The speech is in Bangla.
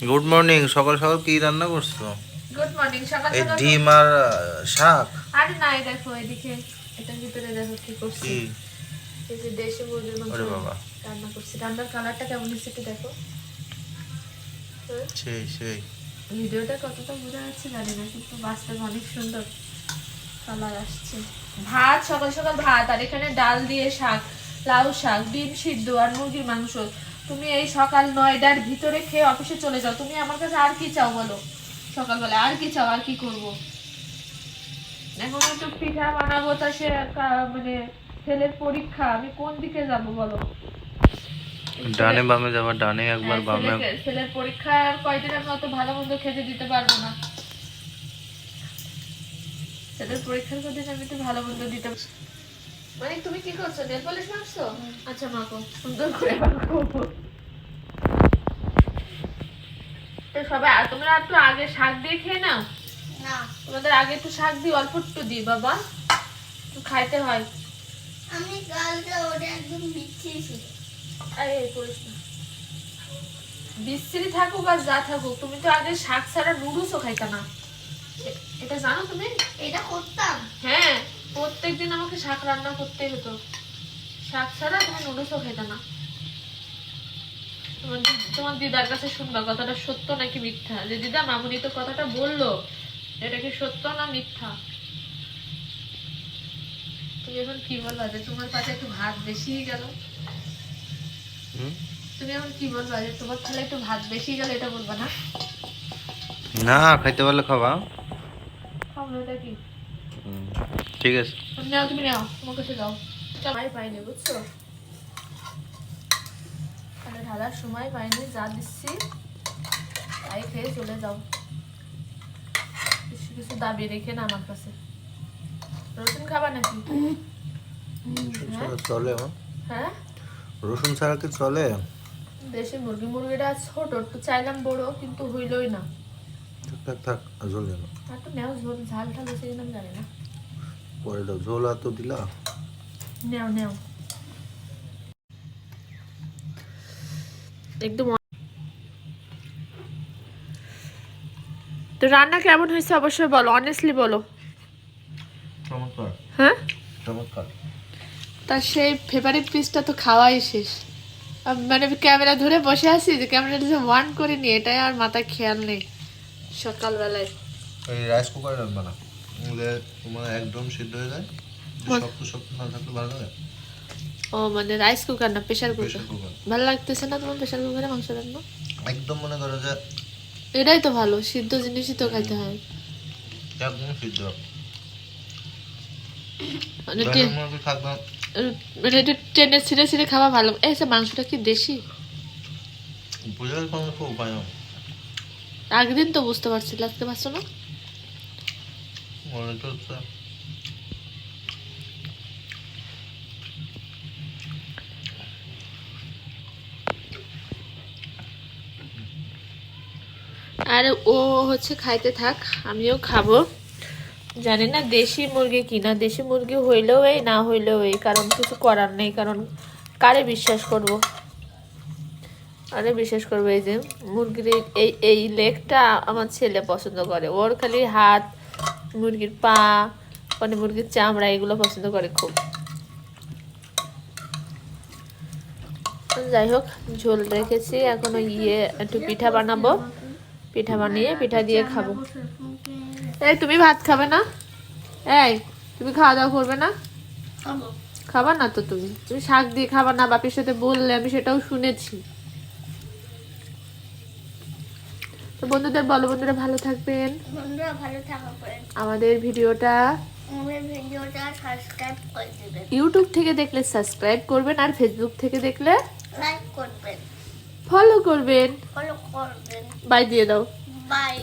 গুড মর্নিং সকাল সকাল কি রান্না করছ? গুড মর্নিং সকাল এই সকাল ডিম আর শাক? আরে না এই দেখো এদিকে এটার ভিতরে দেখো কি করছি। এই যে দেশি মুরগির মাংস ওরে বাবা। রান্না করছি। রান্নার কালারটা কেমন একটু দেখো। হ্যাঁ? সেই সেই। ভিডিওটা কতটা বোঝা যাচ্ছে জানি না কিন্তু বাস্তবে অনেক সুন্দর কালার আসছে। ভাত সকাল সকাল ভাত আর এখানে ডাল দিয়ে শাক লাউ শাক ডিম সিদ্ধ আর মুরগির মাংস। তুমি এই সকাল নয়টার ভিতরে খেয়ে অফিসে চলে যাও। তুমি আমার কাছে আর কি চাও বলো? সকালবেলা আর কি চাও আর কি করব? এখন একটু পিঠা বানাবো তা সে মানে ছেলের পরীক্ষা আমি কোন দিকে যাব বলো? ডানে বামে যাবা ডানে একবার হ্যাঁ, বামে। ছেলের পরীক্ষার কয়দিন আমি অত ভালো মন্দ খেতে দিতে পারব না। ছেলের পরীক্ষার কয়দিন আমি একটু ভালো মন্দ দিতে মানে তুমি কি করছ? নেল পলিশ মাখছো আচ্ছা মাখো। সুন্দর করে মাখো। তো সবাই তোমরা একটু আগে শাক দিয়ে খেয়ে নাও? না। তোমাদের আগে একটু শাক দিই অল্প একটু দিই বাবা। একটু খাইতে হয়। আমি কালকে ওটা একদম বিচ্ছিরি ছিল। আরে করিস না। থাকুক আর যা থাকুক তুমি তো আগে শাক ছাড়া নুডলসও খাইতা না। এটা জানো তুমি? এটা করতাম। হ্যাঁ। প্রত্যেকদিন আমাকে শাক রান্না করতেই হতো। শাক ছাড়া তুমি নুডলসও খাইতা না। তোমার তোমার দিদার কাছে শুনবা কথাটা সত্য নাকি মিথ্যা? যে দিদা মামুনি তো কথাটা বলল এটা কি সত্য না মিথ্যা? তুমি এখন কি বলবা যে তোমার পাশে একটু ভাত বেশি গেল? তুমি এখন কি বলবা যে তোমার থালে একটু ভাত বেশি গেল এটা বলবা না? না খাইতে পারলে খাবা। খাব এটা কি? ঠিক আছে। নাও তুমি নাও তোমার কাছে যাও সময় পাইনি বুঝছ? তাহলে ঢালার সময় পাইনি যা দিচ্ছি তাই খেয়ে চলে যাও। কিছু কিছু দাবি রেখে না আমার কাছে। রসুন খাবা নাকি? হ্যাঁ? চলে হ্যাঁ? রসুন ছাড়া কি চলে? দেশি মুরগি মুরগিটা ছোট একটু চাইলাম বড় কিন্তু হইলই না। থাক থাক ঝোল দেবো আর একটু নেও ঝোল ঝাল ঝাল হয়েছে জানি না। পরে দাও ঝোল তো দিলা। নেও নেও। একদম তো রান্না কেমন হয়েছে অবশ্যই বলো অনেস্টলি বলো। চমৎকার। হ্যাঁ? চমৎকার। তার সেই ফেভারিট পিসটা তো খাওয়াই শেষ। মানে ক্যামেরা ধরে বসে আছি যে ক্যামেরাটা যে ওয়ান করে নি এটাই আর মাথায় খেয়াল নেই সকালবেলায়। এই রাইস কুকারে রান্না তোমার একদম সিদ্ধ হয়ে যায়। শক্ত শক্ত না থাকলে ভালো লাগে ও মানে রাইস কুকার না প্রেশার কুকার ভালো লাগতেছে না তোমার প্রেশার কুকারে মাংস রান্না? একদম মনে করো যে এটাই তো ভালো সিদ্ধ জিনিসই তো খাইতে হয়। একদম সিদ্ধ। মানে মানে টেনে ছিঁড়ে ছিঁড়ে খাওয়া ভালো। এই মাংসটা কি দেশি? আগের দিন তো বুঝতে পারছি লাগতে পারছ না? মনে তো আর ও হচ্ছে খাইতে থাক, আমিও খাব। জানি না দেশি মুরগি কিনা, দেশি মুরগি হইলেও এই, না হইলেও এই, কারণ কিছু করার নেই, কারণ কারে বিশ্বাস করব? আরে বিশ্বাস করব এই যে মুরগির এই- এই লেগটা আমার ছেলে পছন্দ করে, ওর খালি হাত মুরগির পা মানে মুরগির চামড়া এগুলো পছন্দ করে খুব। যাই হোক ঝোল রেখেছি এখন ওই ইয়ে একটু পিঠা বানাবো। পিঠা বানিয়ে পিঠা দিয়ে খাব। এই তুমি ভাত খাবে না? এই তুমি খাওয়া দাওয়া করবে না? খাব। খাবা না তো তুমি? তুমি শাক দিয়ে খাবা না বাপির সাথে বললে আমি সেটাও শুনেছি। তো বন্ধুদের বলো বন্ধুরা ভালো থাকবেন। বন্ধুরা ভালো থাকা আমাদের ভিডিওটা ভিডিওটা সাবস্ক্রাইব করে দেবেন। ইউটিউব থেকে দেখলে সাবস্ক্রাইব করবেন আর ফেসবুক থেকে দেখলে লাইক করবেন। ফলো করবেন। ফলো করবেন। বাই দিয়ে দাও। বাই